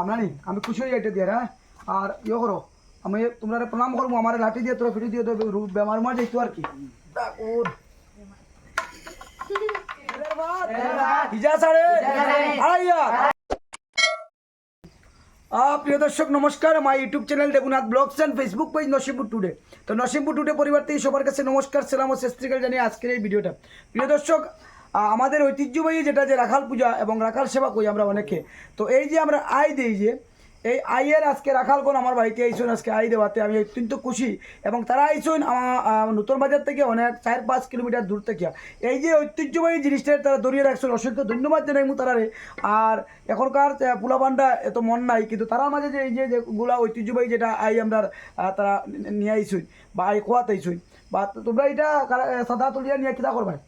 আমরা নি আমি খুশি হয়ে এটা দিয়ে হ্যাঁ আর ইয়ে করো আমি তোমরা প্রণাম করব আমার লাঠি দিয়ে তোরা ফিটি দিয়ে তো বেমার মার যাইতো আর কি। প্রিয় দর্শক নমস্কার। আমার YouTube channel Debnath blogs and Facebook page Nasimpur today তো নসিমপুর টুডে পরিবার থেকে সবার কাছে নমস্কার সালাম ও শেস্ত্রিকাল জানিয়ে আজকের এই ভিডিওটা। প্রিয় দর্শক আমাদের ঐতিহ্যবাহী যেটা যে রাখাল পূজা এবং রাখাল সেবা করি আমরা অনেকে, তো এই যে আমরা আয় দিই যে, এই আইয়ের আজকে রাখাল কোন আমার বাড়িতে আইসুন আজকে আই দেওয়াতে আমি অত্যন্ত খুশি এবং তারা আইসুন আমার নতুন বাজার থেকে অনেক চার পাঁচ কিলোমিটার দূর থেকে এই যে ঐতিহ্যবাহী জিনিসটা তারা দরিয়ে রাখছেন অসংখ্য ধন্যবাদ জানাই মু তারারে। আর এখনকার পোলাপান্ডা এত মন নাই, কিন্তু তারা মাঝে যে এই যেগুলা ঐতিহ্যবাহী যেটা আই আমরা তারা নিয়ে আইসুন বা আই খোয়াতে আইসুন। বা তোমরা এটা সাদা তুলিয়া নিয়ে কিতা করবাই?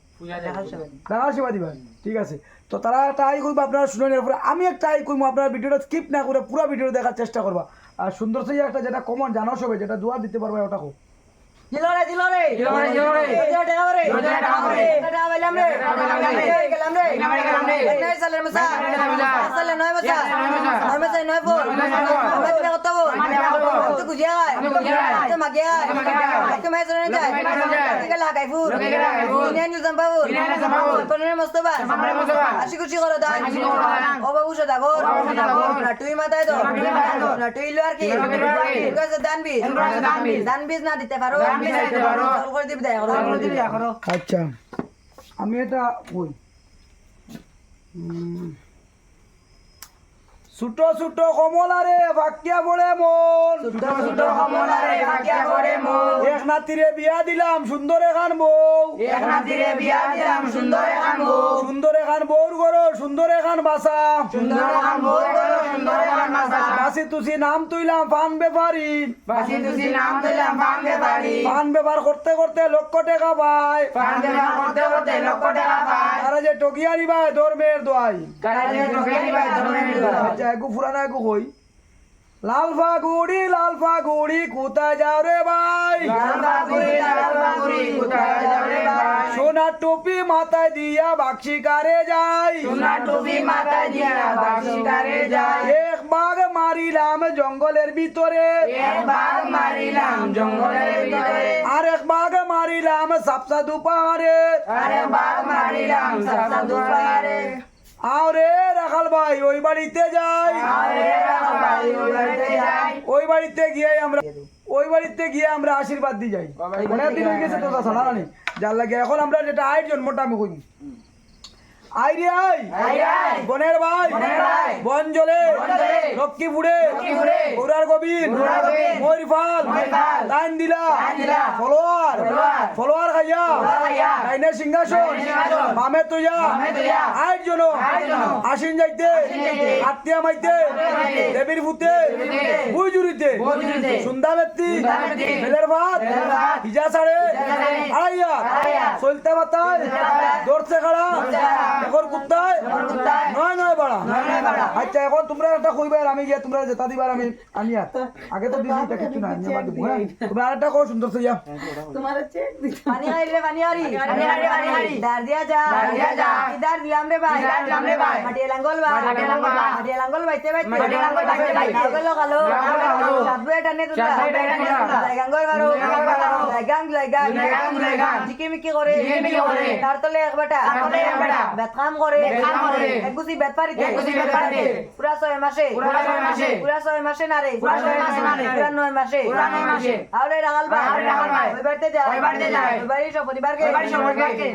সেবা ঠিক আছে। তো তারা ট্রাই করব আপনারা শুনে নেওয়ার পরে আমি একটা ট্রাই করব আপনারা ভিডিওটা স্কিপ না করে পুরো ভিডিও দেখার চেষ্টা করবা। আর সুন্দর সেই একটা যেটা কমন জানো সবে যেটা দোয়া দিতে পারবে ওটা হোক জিলোরে জিলোরে জিলোরে, জিলোরে। জিলোরে টাকা করে জিলোরে টাকা করে। টাকা পাইলাম রে টাকা পাইলাম রে। এই গেলাম রে এই গেলাম রে। এই নয় সালের মশা নয় সালের মশা। এক সালের নয় মশা এক সালের নয় মশা। নয় মশা নয় ফোর নয় নয় ফোর। আমি তুমি কত বল আমি তুমি কত বল। তো গুজিয়া গায় আমি গুজিয়া গায়। তো মাগিয়া গায় আমি মাগিয়া গায়। তো মাই জনে যায় লোকে মাই জনে যায়। ঠিক আছে লাগাই ফুল দেয় আচ্ছা। আমি এটা ওই ছোট ছোট কমলারে বাকিয়া পড়ে মন ছোট ছোট কমলারে ভাগিয়া করে মোর। এক নাতিরে বিয়া দিলাম সুন্দর এখান বউ এক নাতিরে বিয়া দিলাম সুন্দর এখান বউ। সুন্দর এখান বউর ঘর সুন্দর এখান বাসা সুন্দর এখান বউর ঘরে সুন্দর এখান বাসা। বাসি তুসি নাম তুইলাম পান বেপারি বাসি তুসি নাম দিলাম পান্ডে বাড়ি। পান বেপার করতে করতে লক্ষ টাকা পায় পান্ডে বার করতে করতে লক্ষ টাকা পায়। তারা যে টকিয়া নিবায় ধর্মের দোয়াই। কারা ধর্মের। আচ্ছা একু ফুরানা একু কই লাল ফাগুড়ি লাল ফাগুড়ি কোথায় যাও রে ভাই? লাল বাগুড়ি, লাল বাগুড়ি, কোথায় যাও রে ভাই? সোনার টুপি মাথায় দিয়া বাক্সি কারে যাই। সোনার টুপি মাথায় দিয়া বাঘ শিকারে যায়। এক বাঘ মারিলাম জঙ্গলের ভিতরে। এক বাঘ মারিলাম জঙ্গলের ভিতরে। আর এক বাঘ মারিলাম সাপসা দুপারে আরে বাঘ মারিলাম সাপসা দুপারে আরে রাখাল ভাই ওই বাড়িতে যাই। আরে রাখা ভাই ওই বাড়িতে যাই। ওই বাড়িতে গিয়ে আমরা ওই বাড়িতে গিয়ে আমরা আশীর্বাদ দিয়ে যাই। অনেক দিন হয়ে গেছে তো তা ছাড়া নেই যার লাগে এখন আমরা যেটা আয়োজন মোটামুটি করি। আই রে আই। বনের ভাই। বনজলে বনজলে। লক্ষ্মীপুরে। গৌরার গৌরার ময়ূরফাল। লাইন দিলা ফলোয়ার ফলোয়ার। খাইয়া ফলোয়ার সিংহাসন। মামে তুইয়া আয়ের জন্য। আসিন যাইতে। আত্মীয় মাইতে। দেবীর ভূতে। বুই জুড়িতে। সুন্দা ব্যক্তি বেলের ভাত। হিজা সাড়ে আড়াইয়া। চলতে খাড়া দৌড়ছে খাড়া। এখন কুত্তায় নয় নয় বাড়া। আচ্ছা এখন তোমরা একটা কইবার আমি গিয়ে তোমরা যেটা দিবার আমি আনিয়া আগে তো দিছি এটা কিছু না আমি আবার দিব তোমরা আরেকটা কো সুন্দর সইয়া পানি হারি রে পানি হারি পানি হারি, পানি হারি। দার দিয়া যা। দার দিয়া যা। ইদার দিলাম রে ভাই। ইদার দিলাম রে ভাই। মাটিয়া লাঙ্গল ভাই। মাটিয়া লাঙ্গল ভাই। মাটিয়া লাঙ্গল বাইতে বাইতে মাটিয়া লাঙ্গল বাইতে বাইতে। লাঙ্গল লাগালো।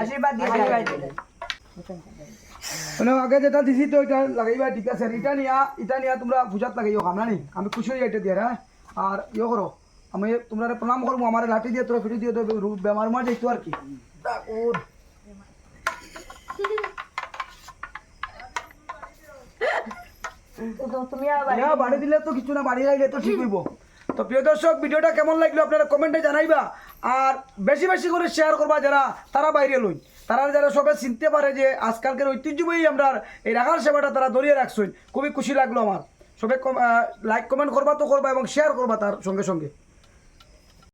আশীর্বাদ দিয়ে মানে আগে যেটা দিছি তো এটা লাগাইবা ঠিক আছে এটা নিয়া এটা নিয়া তোমরা পূজাত লাগাইও কামনা নি আমি খুশি হয়ে এটা দিয়ে হ্যাঁ? আর ইয়ে করো আমি তোমরা প্রণাম করব আমার লাঠি দিয়ে তোরা ফিটি দিয়ে তো বেমার মার যাইতো আর কি? ডাকুর। বাড়ি দিলে তো কিছু না বাড়ি লাইলে তো ঠিক হইব। তো প্রিয় দর্শক ভিডিওটা কেমন লাগল আপনারা কমেন্টে জানাইবা। আর বেশি বেশি করে শেয়ার করবা যারা তারা বাইরে লই। তারা যারা সবাই চিনতে পারে যে আজকালকের ঐতিহ্যবাহী আমরা এই রাখার সেবাটা তারা ধরিয়ে রাখছেন খুবই খুশি লাগল আমার। সবাই লাইক কমেন্ট করবা তো করবা এবং শেয়ার করবা তার সঙ্গে সঙ্গে।